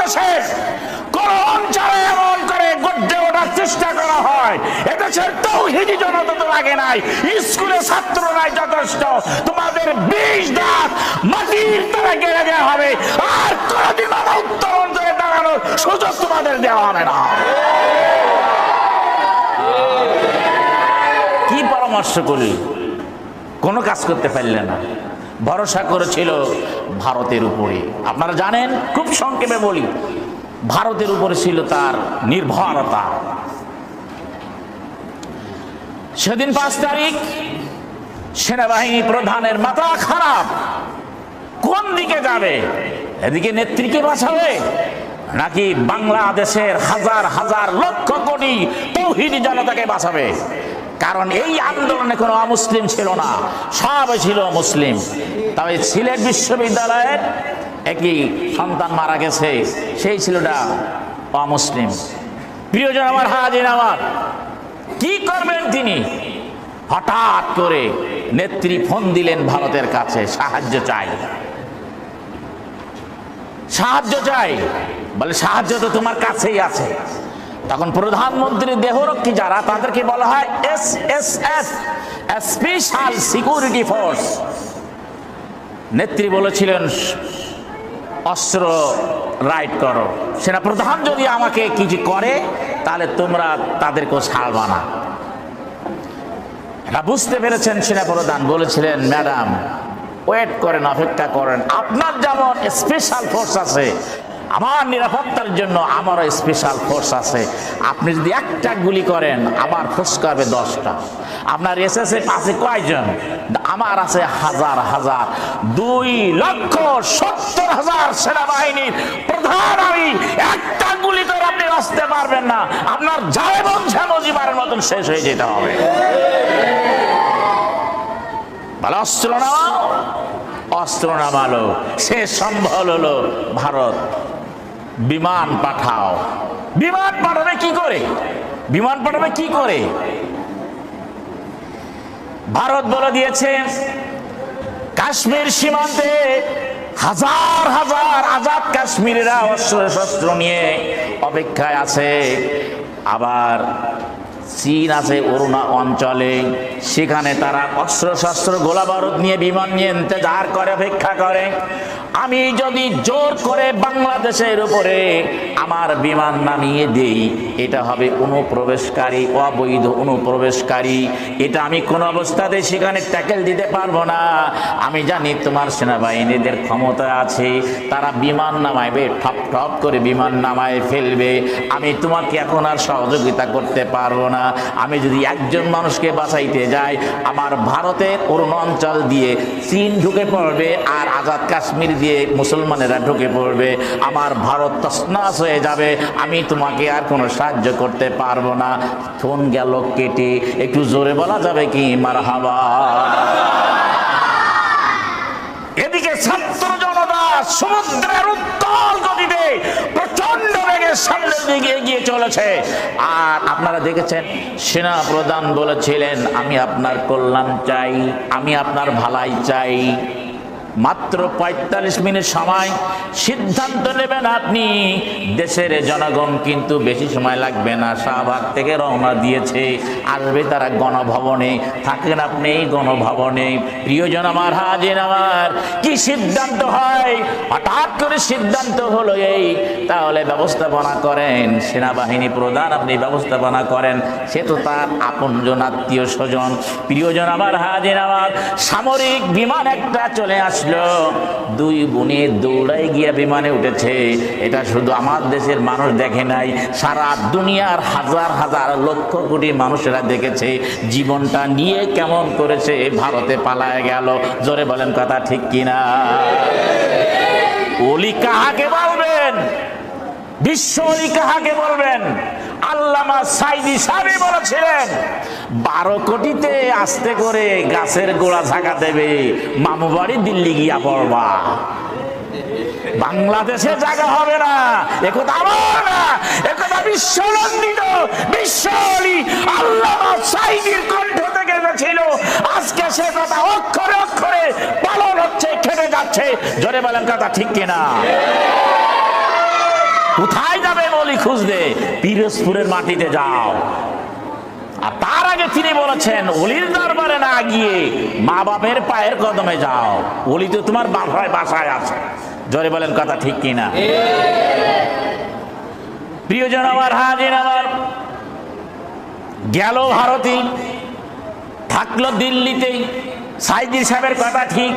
বাংলাদেশের কোন অঞ্চলে এমন করে গড়ে ওঠার চেষ্টা করা হয়। এদেশের তৌহিদি জনতা তো লাগে নাই, স্কুলে ছাত্র নাই যথেষ্ট। তোমাদের বিষ দাঁত মাটির তারা গেড়ে দেওয়া হবে। আর কোনদিন মাথা উত্তোলন করে দাঁড়ানোর সুযোগ তোমাদের দেওয়া হবে না। কি পরামর্শ করি? কোনো কাজ করতে পারলে না। ভরসা করেছিল ভারতের উপরে। আপনারা জানেন, খুব সংক্ষেপে বলি, ভারতের উপরে ছিল তার নির্ভরতা। সেদিন পাঁচ তারিখ, সেনাবাহিনী প্রধানের মাথা খারাপ। কোন দিকে যাবে? এদিকে নেত্রীকে বাঁচাবে? নাকি বাংলাদেশের হাজার হাজার লক্ষ কোটি তৌহিদি জনতাকে বাঁচাবে? কারণ এই আন্দোলনে কোনো অমুসলিম ছিল না। সব ছিল মুসলিম। তবে সিলেট বিশ্ববিদ্যালয়ের একই সন্তান মারা গেছে। সেই ছিলটা অমুসলিম। প্রিয়জন আমার হাজির আমার, কি করবেন তিনি? হঠাৎ করে নেত্রী ফোন দিলেন ভারতের কাছে, সাহায্য চাই। সাহায্য চাই। বলে, সাহায্য তো তোমার কাছেই আছে। তখন প্রধানমন্ত্রী দেহরক্ষী যারা, তাদেরকে বলা হয় S S S special security force নেত্রী বলেছিলেন, অস্ত্র রাইড করো। সেনা প্রধান যদি আমাকে কিছু করে, তাহলে তোমরা তাদেরকেও ছাড়বা না। এটা বুঝতে পেরেছেন সেনা প্রধান বলেছিলেন, ম্যাডাম, ওয়েট করেন, অপেক্ষা করেন। আপনার যেমন স্পেশাল ফোর্স আছে আমার নিরাপত্তার জন্য আমারও স্পেশাল ফোর্স আছে। আপনি যদি একটা গুলি করেন, আমার ফোর্স করবে দশটা। আপনার এস এস এসএসএ আছে কয়জন? আমার আছে হাজার হাজার। দুই লক্ষ সত্তর হাজার সেনাবাহিনীর প্রধান আমি। একটা গুলি করে আপনি আসতে পারবেন না। আপনার যায় বংশা জীবনের মতন শেষ হয়ে যেতে হবে। বলে, অস্ত্র নামাও। অস্ত্র নামালো। সে সম্বল হলো ভারত। বিমান পাঠাও। বিমান পাঠাবে কি করে? বিমান পাঠাবে কি করে? ভারত বলে দিয়েছে, কাশ্মীর সীমান্তে হাজার হাজার আজাদ কাশ্মীরেরা অস্ত্র শস্ত্র নিয়ে অপেক্ষায় আছে। আবার চীন আছে অরুণা অঞ্চলে, সেখানে তারা অস্ত্র শস্ত্র গোলা বারুদ নিয়ে বিমান নিয়ে ইন্তজার করে, অপেক্ষা করে। আমি যদি জোর করে বাংলাদেশের উপরে আমার বিমান নামিয়ে দেই। এটা হবে অনুপ্রবেশকারী, অবৈধ অনুপ্রবেশকারী। এটা আমি কোন অবস্থাতে সেখানে ট্যাকেল দিতে পারব না। আমি জানি তোমার সেনাবাহিনীদের ক্ষমতা আছে। তারা বিমান নামাইবে, ঠপ ঠপ করে বিমান নামায় ফেলবে। আমি তোমাকে এখন আর সহযোগিতা করতে পারব না। আমি যদি একজন মানুষকে বাঁচাইতে যাই, আমার ভারতের অরুণ অঞ্চল দিয়ে চীন ঢুকে পড়বে আর আজাদ কাশ্মীর দিয়ে মুসলমানেরা ঢুকে পড়বে। আমার ভারত তসনাস হয়ে যাবে। আমি তোমাকে আর কোনো সাহায্য করতে পারব না। ফোন গেল, কেটে। একটু জোরে বলা যাবে কি? মার হাবা এদিকে ছাত্র জনতা, সমুদ্রের উত্তল গতিতে প্রচণ্ড বেগে সামনের দিকে এগিয়ে চলেছে। আর আপনারা দেখেছেন সেনা প্রধান বলেছিলেন, আমি আপনার কল্যাণ চাই, আমি আপনার ভালাই চাই। মাত্র পঁয়তাল্লিশ মিনিট সময়। সিদ্ধান্ত নেবেন আপনি। দেশের জনগণ কিন্তু বেশি সময় লাগবে না। শাহবাগ থেকে রওনা দিয়েছে। আসবে তারা গণভবনে। থাকেন আপনি এই গণভবনে। প্রিয়জন আমার, হাজির আমার, কি সিদ্ধান্ত হয়? হঠাৎ করে সিদ্ধান্ত হলো এই। তাহলে ব্যবস্থাপনা করেন। সেনাবাহিনী প্রধান আপনি ব্যবস্থাপনা করেন। সে তো তার আপনজন আত্মীয় স্বজন। প্রিয়জন আমার, হাজির আমার, সামরিক বিমান একটা চলে আসলো। দুই বোনে দৌড়াই গিয়া বিমানে উঠেছে। এটা শুধু আমার দেশের মানুষ দেখে নাই, সারা দুনিয়ার হাজার হাজার লক্ষ কোটি মানুষেরা দেখেছে। জীবনটা নিয়ে কেমন করেছে, ভারতে পালায় গেল। জোরে বলেন কথা ঠিক কিনা? ওলি কাহাকে বলবেন? বিশ্ব অলি কাহাকে বলবেন? আল্লামা বারো কোটিতে করে গাছের গোড়া দেবে দিল্লি গিয়া বাংলাদেশে জায়গা হবে না একথা আমার একথা বিশ্বনন্দিত, বিশ্বলি আল্লাহ সাইদির কণ্ঠ থেকে ছিল আজকে সে কথা অক্ষরে অক্ষরে পালন হচ্ছে, খেটে যাচ্ছে। জোরে বলেন কথা ঠিক কিনা? কোথায় যাবে অলি খুঁজতে? পিরোজপুরের মাটিতে যাও। আর তার আগে তিনি বলেছেন, অলির দরবারে না গিয়ে মা বাপের পায়ের কদমে যাও। অলি তো তোমার বাসায় বাসায় আছে। জরে বলেন কথা ঠিক কিনা? প্রিয়জন আমার, হাজির আমার, গেল ভারতী, থাকল দিল্লিতেই সাইদির সাহেবের কথা ঠিক।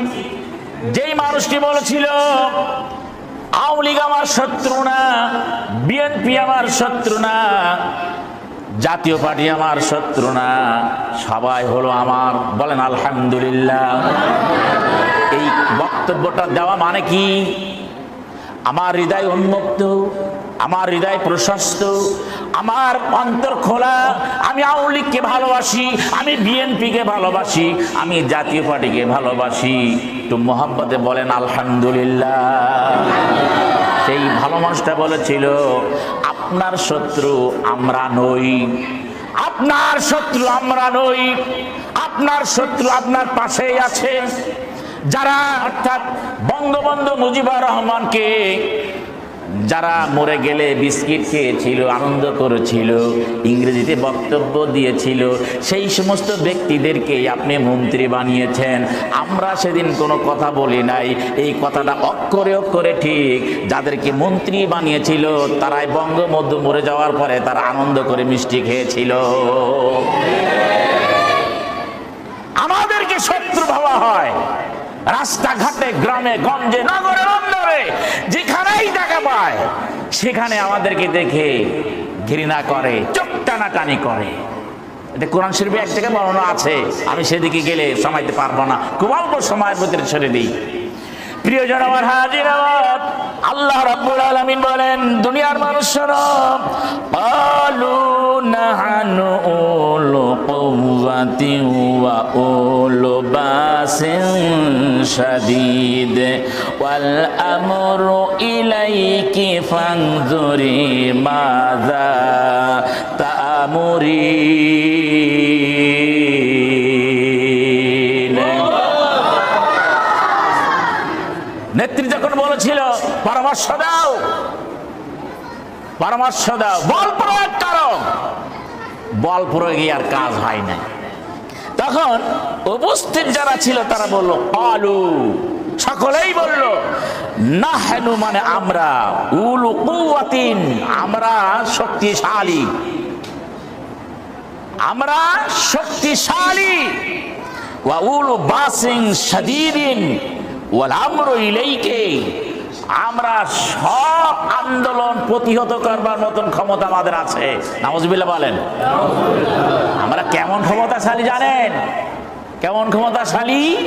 যেই মানুষটি বলেছিল আওয়ামী লীগ আমার শত্রু না, বিএনপি আমার শত্রু না, জাতীয় পার্টি আমার শত্রু না, সবাই হলো আমার, বলেন আলহামদুলিল্লাহ। এই বক্তব্যটা দেওয়া মানে কি? আমার হৃদয় উন্মুক্ত, আমার হৃদয় প্রশস্ত, আমার অন্তর খোলা। আমি আওয়ামী লীগকে ভালোবাসি, আমি বিএনপিকে ভালোবাসি, আমি জাতীয় পার্টিকে ভালোবাসি। একটু মোহাম্মতে বলেন, আলহামদুলিল্লাহ। সেই ভালো মানুষটা বলেছিল, আপনার শত্রু আমরা নই। আপনার শত্রু আমরা নই। আপনার শত্রু আপনার পাশেই আছে। যারা অর্থাৎ বঙ্গবন্ধু মুজিবুর রহমানকে যারা মরে গেলে বিস্কিট খেয়েছিল, আনন্দ করেছিল, ইংরেজিতে বক্তব্য দিয়েছিল, সেই সমস্ত ব্যক্তিদেরকে আপনি মন্ত্রী বানিয়েছেন। আমরা সেদিন কোনো কথা বলি নাই। এই কথাটা অক্ষরে অক্ষরে ঠিক। যাদেরকে মন্ত্রী বানিয়েছিল, তারাই বঙ্গবন্ধু মরে যাওয়ার পরে তারা আনন্দ করে মিষ্টি খেয়েছিল। আমাদেরকে শত্রু ভাবা হয়। রাস্তাঘাটে, গ্রামে, গঞ্জে নগরে বন্দরে যেখানেই টাকা পায়, সেখানে আমাদেরকে দেখে ঘৃণা করে, চোখ টানাটানি করে। এটা কোরআন শরীফে এক জায়গায় বর্ণনা আছে, আমি সেদিকে গেলে সময়তে পারব না। খুব অল্প সময়ের ভিতরে ছেড়ে দিই। প্রিয়জন আমার হাজির আল্লাহ রাব্বুল আলামিন বলেন, দুনিয়ার মানুষ শোনো আলু নাহানু উলু কুওয়াতি ওয়া উলু বাসিন শাদীদ। ওয়াল আমরু বলেছিল পরামর্শ দাও। পরামর্শ দাও। বল প্রয়োগ করো। বল প্রয়োগে আর কাজ হয় না। তখন উপস্থিত যারা ছিল, তারা বলল আলু সকলেই বলল, নাহনু মানে আমরা, উলু কুয়াতিন আমরা শক্তিশালী। আমরা শক্তিশালী। ওয়া উলু বাসিং শাদীদিন। আমরু সব আন্দোলন প্রতিহত করবার মতন ক্ষমতা আমাদের আছে। নাউজুবিল্লাহ বলেন। আমরা কেমন ক্ষমতাশালী জানেন? কেমন ক্ষমতাশালী?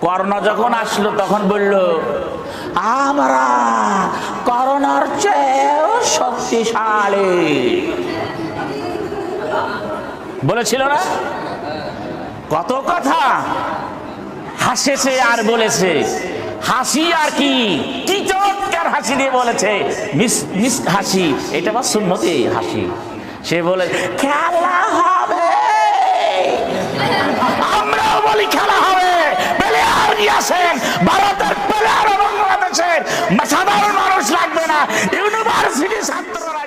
করোনা যখন আসলো, তখন বলল, আমরা করোনার চেয়েও শক্তিশালী। বলেছিল না? কত কথা? হাসেছে আর বলেছে। হাসি আর কি? কি চমৎকার হাসি দিয়ে বলেছে। মিস মিস হাসি, এটা আমার সুন্নতি হাসি। সে বলে, খেলা হবে। আমরাও বলি, খেলা হবে। প্লেয়ার নিয়ে আসেন, ভারতের প্লেয়ার এবং বাংলাদেশের। সাধারণ মানুষ লাগবে না। ইউনিভার্সিটি ছাত্ররা